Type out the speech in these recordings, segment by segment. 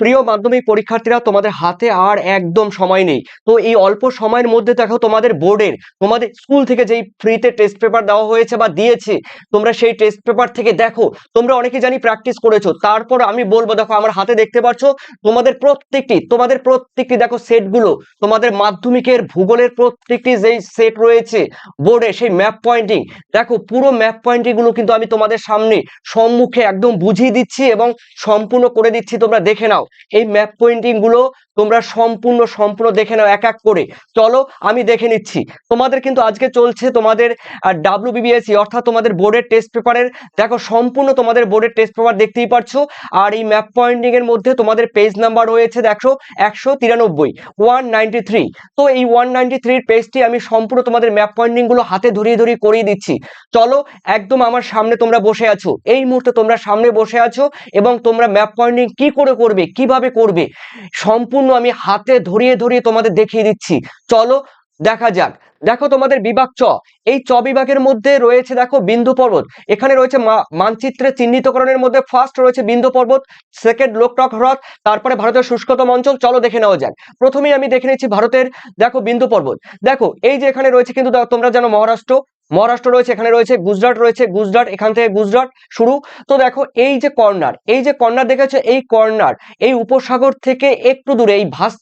প্রিয় মাধ্যমিক পরীক্ষার্থীরা, তোমাদের হাতে আর একদম সময় নেই। তো এই অল্প সময়ের মধ্যে দেখো তোমাদের বোর্ডের, তোমাদের স্কুল থেকে যেই ফ্রিতে টেস্ট পেপার দেওয়া হয়েছে বা দিয়েছে, তোমরা সেই টেস্ট পেপার থেকে দেখো, তোমরা অনেকে জানি প্র্যাকটিস করেছ। তারপর আমি বলব, দেখো আমার হাতে দেখতে পাচ্ছ, তোমাদের প্রত্যেকটি তোমাদের প্রত্যেকটি দেখো সেটগুলো তোমাদের মাধ্যমিকের ভূগোলের প্রত্যেকটি যেই সেট রয়েছে বোর্ডে, সেই ম্যাপ পয়েন্টিং দেখো পুরো ম্যাপ পয়েন্টিংগুলো কিন্তু আমি তোমাদের সামনে সম্মুখে একদম বুঝিয়ে দিচ্ছি এবং সম্পূর্ণ করে দিচ্ছি, তোমরা দেখে নাও। এই ম্যাপ পয়েন্টিংগুলো তোমরা সম্পূর্ণ সম্পূর্ণ দেখে নাও, এক এক করে। চলো, আমি দেখে নিচ্ছি। তোমাদের কিন্তু আজকে চলছে তোমাদের ডাব্লিউ বিবিএসি অর্থাৎ তোমাদের বোর্ডের টেস্ট পেপারের দেখো, সম্পূর্ণ তোমাদের বোর্ডের টেস্ট পেপার দেখতেই পারছ। আর এই ম্যাপ পয়েন্টিং এর মধ্যে তোমাদের পেজ নাম্বার রয়েছে, দেখো, একশো তিরানব্বই ওয়ান নাইনটি থ্রি তো এই ওয়ান নাইনটি থ্রির পেজটি আমি সম্পূর্ণ তোমাদের ম্যাপ পয়েন্টিংগুলো হাতে ধরিয়ে ধরিয়ে করিয়ে দিচ্ছি। চলো, একদম আমার সামনে তোমরা বসে আছো। এই মুহূর্তে তোমরা সামনে বসে আছো এবং তোমরা ম্যাপ পয়েন্টিং কি করে করবে কীভাবে করবে? সম্পূর্ণ আমি হাতে ধরিয়ে ধরিয়ে তোমাদের দেখিয়ে দিচ্ছি। চলো, দেখা যাক। দেখো তোমাদের বিভাগ চ। এই চ বিভাগের মধ্যে রয়েছে, দেখো, বিন্দু পর্বত। এখানে রয়েছে মানচিত্রে চিহ্নিতকরণের মধ্যে ফার্স্ট রয়েছে বিন্দু পর্বত সেকেন্ড লোকটক হ্রদ, তারপরে ভারতের শুষ্কতম অঞ্চল। চলো দেখে নেওয়া যাক। প্রথমেই আমি দেখে নিচ্ছি ভারতের, দেখো, বিন্দু পর্বত। দেখো, এই যে এখানে রয়েছে কিন্তু তোমরা জানো মহারাষ্ট্র। মহারাষ্ট্র রয়েছে, এখানে রয়েছে, গুজরাট রয়েছে, গুজরাট, এখান থেকে গুজরাট শুরু। তো দেখো, এই যে কর্নার, এই যে কর্নার দেখেছ, এই কর্নার, এই উপসাগর থেকে একটু দূরে, এই ভাস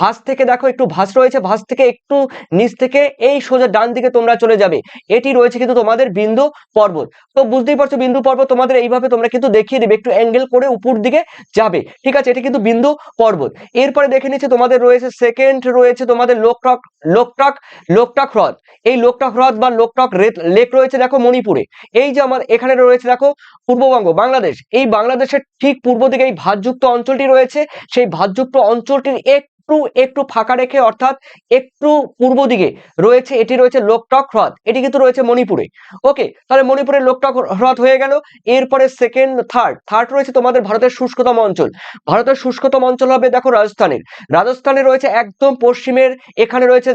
ভাস থেকে দেখো, একটু ভাস রয়েছে, ভাস থেকে একটু নিচ থেকে এই সোজা ডান দিকে তোমরা চলে যাবে। এটি রয়েছে কিন্তু তোমাদের বিন্দু পর্বত। তো বুঝতেই পারছ, বিন্দু পর্বত তোমাদের এইভাবে তোমরা কিন্তু দেখিয়ে দিবে, একটু অ্যাঙ্গেল করে উপর দিকে যাবে। ঠিক আছে, এটি কিন্তু বিন্দু পর্বত। এরপরে দেখে নিচ্ছে, তোমাদের রয়েছে সেকেন্ড রয়েছে তোমাদের লোকটক লোকটক লোকটক হ্রদ। এই লোকটক হ্রদ বা লোকটক লেক রয়েছে দেখো মণিপুরে। এই যে আমার এখানে রয়েছে দেখো পূর্ববঙ্গ, বাংলাদেশ। এই বাংলাদেশের ঠিক পূর্ব দিকে এই ভাতযুক্ত অঞ্চলটি রয়েছে। সেই ভাতযুক্ত অঞ্চলটির একটু একটু ফাঁকা রেখে, অর্থাৎ একটু পূর্ব দিকে রয়েছে, এটি রয়েছে লোকটক হ্রদ, এটি কিন্তু রয়েছে মণিপুরে। ওকে, তাহলে মণিপুরের লোকটক হ্রদ হয়ে গেল। এরপরে সেকেন্ড থার্ড থার্ড রয়েছে তোমাদের ভারতের শুষ্কতম অঞ্চল। ভারতের শুষ্কতম অঞ্চল হবে, দেখো, রাজস্থানের। রাজস্থানে রয়েছে একদম পশ্চিমের, এখানে রয়েছে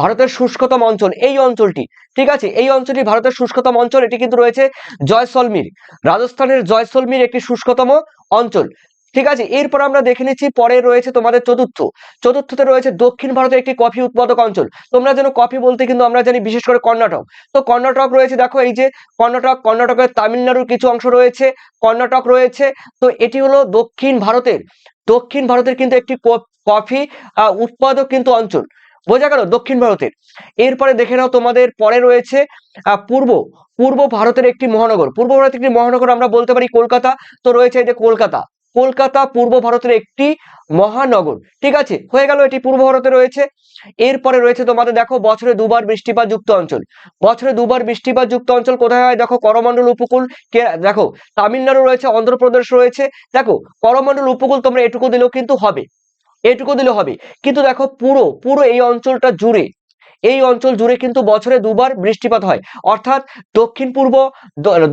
ভারতের শুষ্কতম অঞ্চল, এই অঞ্চলটি, ঠিক আছে? এই অঞ্চলটি ভারতের শুষ্কতম অঞ্চল, এটি কিন্তু রয়েছে জয়সলমীর। রাজস্থানের জয়সলমীর একটি শুষ্কতম অঞ্চল। ঠিক আছে? এরপর আমরা দেখে নিচ্ছি পরে রয়েছে তোমাদের চতুর্থ। চতুর্থতে রয়েছে দক্ষিণ ভারতের একটি কফি উৎপাদক অঞ্চল। তোমরা যেন কফি বলতে কিন্তু আমরা জানি বিশেষ করে কর্ণাটক। তো কর্ণাটক রয়েছে, দেখো এই যে কর্ণাটক, কর্ণাটকের তামিলনাড়ুর কিছু অংশ রয়েছে, কর্ণাটক রয়েছে। তো এটি হলো দক্ষিণ ভারতের। দক্ষিণ ভারতের কিন্তু একটি কফি উৎপাদক কিন্তু অঞ্চল। বোঝা গেল দক্ষিণ ভারতের। এরপরে দেখে নাও তোমাদের পরে রয়েছে পূর্ব। পূর্ব ভারতের একটি মহানগর। পূর্ব ভারতের একটি মহানগর আমরা বলতে পারি কলকাতা। তো রয়েছে এই যে কলকাতা। কলকাতা পূর্ব ভারতের একটি মহানগর। ঠিক আছে? হয়ে গেল, এটি পূর্ব ভারতে রয়েছে। এরপরে রয়েছে তোমাদের, দেখো, বছরে দুবার বৃষ্টিপাত যুক্ত অঞ্চল। বছরে দুবার বৃষ্টিপাত যুক্ত অঞ্চল কোথায় হয়? দেখো, করমণ্ডল উপকূল দেখো, তামিলনাড়ু রয়েছে, অন্ধ্রপ্রদেশ রয়েছে। দেখো, করমণ্ডল উপকূল তোমরা এটুকু দিলেও কিন্তু হবে। এটুকু দিলে হবে। কিন্তু দেখো, পুরো পুরো এই অঞ্চলটা জুড়ে এই অঞ্চল জুড়ে কিন্তু বছরে দুবার বৃষ্টিপাত হয়। অর্থাৎ দক্ষিণ পূর্ব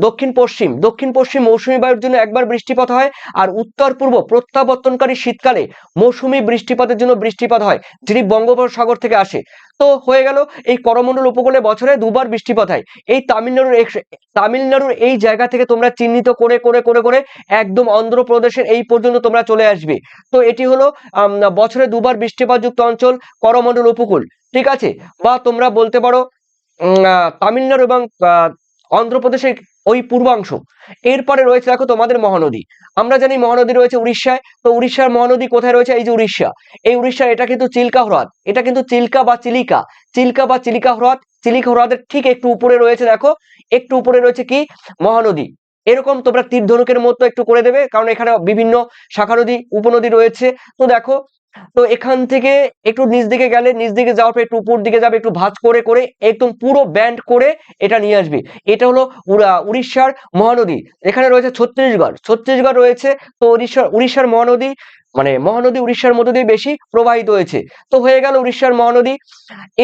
দক্ষিণ পশ্চিম দক্ষিণ পশ্চিম মৌসুমী বায়ুর জন্য একবার বৃষ্টিপাত হয় আর উত্তর পূর্ব প্রত্যাবর্তনকারী শীতকালে মৌসুমি বৃষ্টিপাতের জন্য বৃষ্টিপাত হয়, যিনি বঙ্গোপসাগর থেকে আসে। তো হয়ে গেল এই করমণ্ডল উপকূলে বছরে দুবার বৃষ্টিপাত হয়। এই তামিলনাড়ুর তামিলনাড়ুর এই জায়গা থেকে তোমরা চিহ্নিত করে করে করে করে একদম অন্ধ্রপ্রদেশের এই পর্যন্ত তোমরা চলে আসবে। তো এটি হলো বছরে দুবার বৃষ্টিপাতযুক্ত অঞ্চল, করমণ্ডল উপকূল। ঠিক আছে? বা তোমরা বলতে পারো তামিলনাড়ু এবং অন্ধ্রপ্রদেশের ওই পূর্বাংশ। এরপরে রয়েছে দেখো তোমাদের মহানদী। আমরা জানি মহানদী রয়েছে উড়িষ্যায়। তো উড়িষ্যার মহানদী কোথায় রয়েছে? এই যে উড়িষ্যা। এই উড়িষ্যা এটা কিন্তু চিল্কা হ্রদ এটা কিন্তু চিল্কা বা চিলিকা। চিল্কা বা চিলিকা হ্রদ চিলিকা হ্রদের ঠিক একটু উপরে রয়েছে দেখো। একটু উপরে রয়েছে কি? মহানদী। এরকম তোমরা তীর ধনুকের মতো একটু করে দেবে, কারণ এখানে বিভিন্ন শাখা নদী উপনদী রয়েছে। তো দেখো তো এখান থেকে একটু নিচ দিকে গেলে, নিচ দিকে যাওয়ার পর একটু উপর দিকে যাবে, একটু ভাঁজ করে করে একদম পুরো ব্যান্ড করে এটা নিয়ে আসবে। এটা হলো উড়া- উড়িষ্যার মহানদী। এখানে রয়েছে ছত্তিশগড়। ছত্তিশগড় রয়েছে তো উড়িষ্যার উড়িষ্যার মহানদী। মানে মহানদী উড়িষ্যার মধ্য দিয়ে বেশি প্রবাহিত হয়েছে। তো হয়ে গেল উড়িষ্যার মহানদী।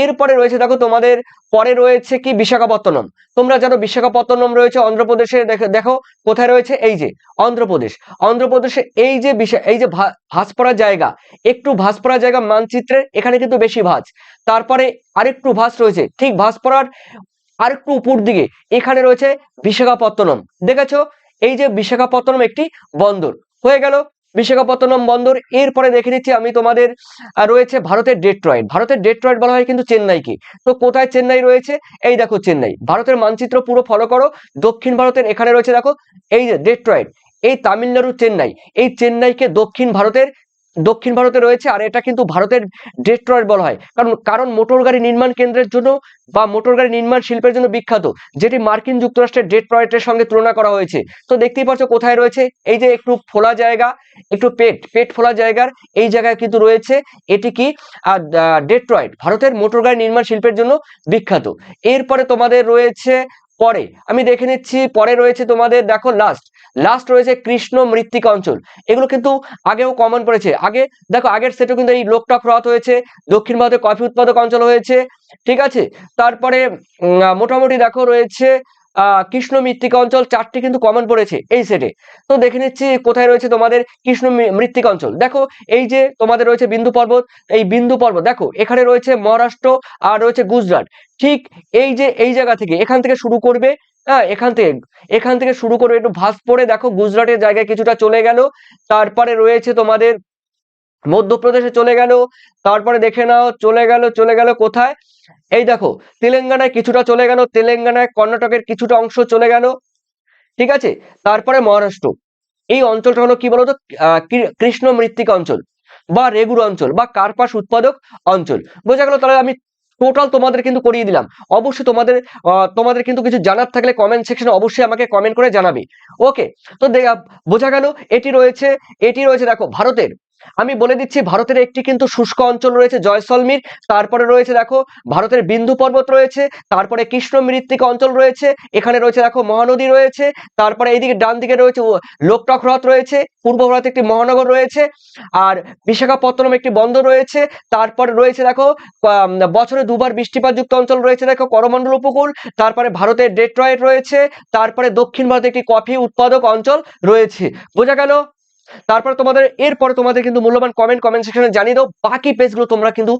এরপরে রয়েছে, দেখো তোমাদের, পরে রয়েছে কি? বিশাখাপত্তনম। তোমরা জানো বিশাখাপত্তনম রয়েছে অন্ধ্রপ্রদেশে, দেখো কোথায় রয়েছে? এই যে, অন্ধ্রপ্রদেশ। অন্ধ্রপ্রদেশে এই যে এই যে ভাঁজ পড়া জায়গা, একটু ভাঁজ পড়া জায়গা মানচিত্রের এখানে কিন্তু বেশি ভাঁজ। তারপরে আরেকটু ভাঁজ রয়েছে, ঠিক ভাঁজ পড়ার আরেকটু উপর দিকে, এখানে রয়েছে বিশাখাপত্তনম। দেখেছ? এই যে বিশাখাপত্তনম একটি বন্দর। হয়ে গেল বিশাখাপত্তনম বন্দর। এরপরে দেখে নিচ্ছি আমি তোমাদের রয়েছে ভারতের ডেট্রয়েড ভারতের ডেট্রয়েড বলা হয় কিন্তু চেন্নাইকে তো কোথায় চেন্নাই রয়েছে? এই দেখো চেন্নাই। ভারতের মানচিত্র পুরো ফলো করো। দক্ষিণ ভারতের এখানে রয়েছে দেখো, এই যে ডেট্রয়েড এই তামিলনাড়ু চেন্নাই। এই চেন্নাইকে দক্ষিণ ভারতের দক্ষিণ ভারতে রয়েছে, আর এটা কিন্তু ভারতের ডেট্রয়েড বলা হয়। কারণ কারণ মোটর গাড়ি নির্মাণ কেন্দ্রের জন্য বা মোটর গাড়ি নির্মাণ শিল্পের জন্য বিখ্যাত, যেটি মার্কিন যুক্তরাষ্ট্রের ডেট্রয়েটের সঙ্গে তুলনা করা হয়েছে। তো দেখতেই পাচ্ছ কোথায় রয়েছে? এই যে একটু ফোলা জায়গা, একটু পেট পেট ফোলা জায়গার এই জায়গায় কিন্তু রয়েছে, এটি কি? ডেট্রয়েট ভারতের মোটর গাড়ি নির্মাণ শিল্পের জন্য বিখ্যাত। এরপরে তোমাদের রয়েছে পরে, আমি দেখে নিচ্ছি, পরে রয়েছে তোমাদের, দেখো লাস্ট লাস্ট রয়েছে কৃষ্ণ মৃত্তিকা অঞ্চল। এগুলো কিন্তু আগেও কমন পড়েছে। আগে, দেখো, আগের সেটও কিন্তু এই লোকটক হ্রদ হয়েছে, দক্ষিণ ভারতে কফি উৎপাদক অঞ্চল হয়েছে, ঠিক আছে? তারপরে মোটামুটি দেখো, রয়েছে কৃষ্ণ মৃত্তিকা অঞ্চল চারটি কিন্তু কমন পড়েছে এই সেটে তো দেখে নিচ্ছি কোথায় রয়েছে তোমাদের কৃষ্ণ মৃত্তিকা অঞ্চল। দেখো, এই যে তোমাদের রয়েছে বিন্দু পর্বত, এই বিন্দু পর্বত, দেখো, এখানে রয়েছে মহারাষ্ট্র আর রয়েছে গুজরাট। ঠিক এই যে, এই জায়গা থেকে, এখান থেকে শুরু করবে হ্যাঁ এখান থেকে এখান থেকে শুরু করবে, একটু ভাঁজ পড়ে, দেখো, গুজরাটের জায়গায় কিছুটা চলে গেল। তারপরে রয়েছে তোমাদের মধ্যপ্রদেশে চলে গেল, তারপরে দেখে নাও, চলে গেল চলে গেল কোথায়? এই দেখো, তেলেঙ্গানায় কিছুটা চলে গেল, তেলেঙ্গানায় কর্ণাটকের কিছুটা অংশ চলে গেল, ঠিক আছে? তারপরে মহারাষ্ট্র, এই অঞ্চলটা হলো কি বলতো? কৃষ্ণ মৃত্তিকা অঞ্চল, বা রেগুর অঞ্চল, বা কার্পাস উৎপাদক অঞ্চল, বোঝা গেল? তাহলে আমি টোটাল তোমাদের কিন্তু করিয়ে দিলাম, অবশ্যই তোমাদের তোমাদের কিন্তু কিছু জানার থাকলে কমেন্ট সেকশনে অবশ্যই আমাকে কমেন্ট করে জানাবে ওকে তো দে- বোঝা গেল, এটি রয়েছে এটি রয়েছে দেখো, ভারতের আমি বলে দিচ্ছি, ভারতের একটি কিন্তু শুষ্ক অঞ্চল রয়েছে জয়সলমীর। তারপরে রয়েছে দেখো, ভারতের বিন্দু পর্বত রয়েছে, তারপরে কৃষ্ণ মৃত্তিকা অঞ্চল রয়েছে, এখানে রয়েছে দেখো মহানদী রয়েছে, তারপরে এইদিকে ডান দিকে রয়েছে লোকটক হ্রদ রয়েছে, পূর্ব ভারতে একটি মহানগর রয়েছে, আর বিশাখাপত্তনম একটি বন্দর রয়েছে, তারপরে রয়েছে দেখো বছরে দুবার বৃষ্টিপাতযুক্ত অঞ্চল রয়েছে দেখো, করমণ্ডল উপকূল, তারপরে ভারতের ডেট্রয়েট রয়েছে, তারপরে দক্ষিণ ভারতে একটি কফি উৎপাদক অঞ্চল রয়েছে। বোঝা গেল? তারপরে তোমাদের, এরপরে তোমাদের কিন্তু মূল্যবান কমেন্ট কমেন্ট সেকশনে জানিয়ে দাও। বাকি পেজগুলো তোমরা কিন্তু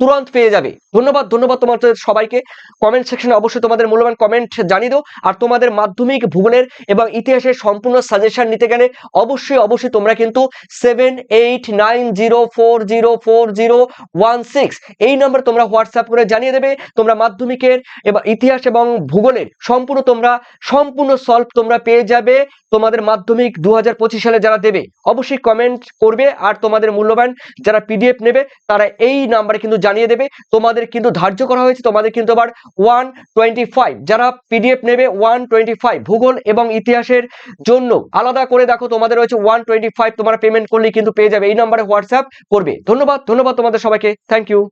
তুরন্ত পেয়ে যাবে। ধন্যবাদ ধন্যবাদ তোমাদের সবাইকে। কমেন্ট সেকশনে অবশ্যই তোমাদের মূল্যবান কমেন্ট জানিয়ে দাও। আর তোমাদের মাধ্যমিক ভূগোলের এবং ইতিহাসের সম্পূর্ণ সাজেশন নিতে গেলে অবশ্যই অবশ্যই তোমরা কিন্তু seven eight nine zero four zero four zero one six এই নম্বর তোমরা হোয়াটসঅ্যাপ করে জানিয়ে দেবে। তোমরা মাধ্যমিকের এবং ইতিহাস এবং ভূগোলের সম্পূর্ণ তোমরা, সম্পূর্ণ সলভ তোমরা পেয়ে যাবে। তোমাদের মাধ্যমিক দু হাজার পঁচিশ সালে যারা দেবে, অবশ্যই কমেন্ট করবে আর তোমাদের মূল্যবান যারা পিডিএফ নেবে, তারা এই নাম্বারে কিন্তু জানিয়ে দেবে। তোমাদের কিন্তু ধার্য করা হয়েছে, তোমাদের কিন্তু আবার ওয়ান টোয়েন্টি ফাইভ যারা পিডিএফ নেবে ওয়ান টোয়েন্টি ফাইভ ভূগোল এবং ইতিহাসের জন্য আলাদা করে দেখো, তোমাদের রয়েছে ওয়ান টোয়েন্টি ফাইভ তোমরা পেমেন্ট করলেই কিন্তু পেয়ে যাবে। এই নাম্বারে হোয়াটসঅ্যাপ করবে। ধন্যবাদ ধন্যবাদ তোমাদের সবাইকে। Thank you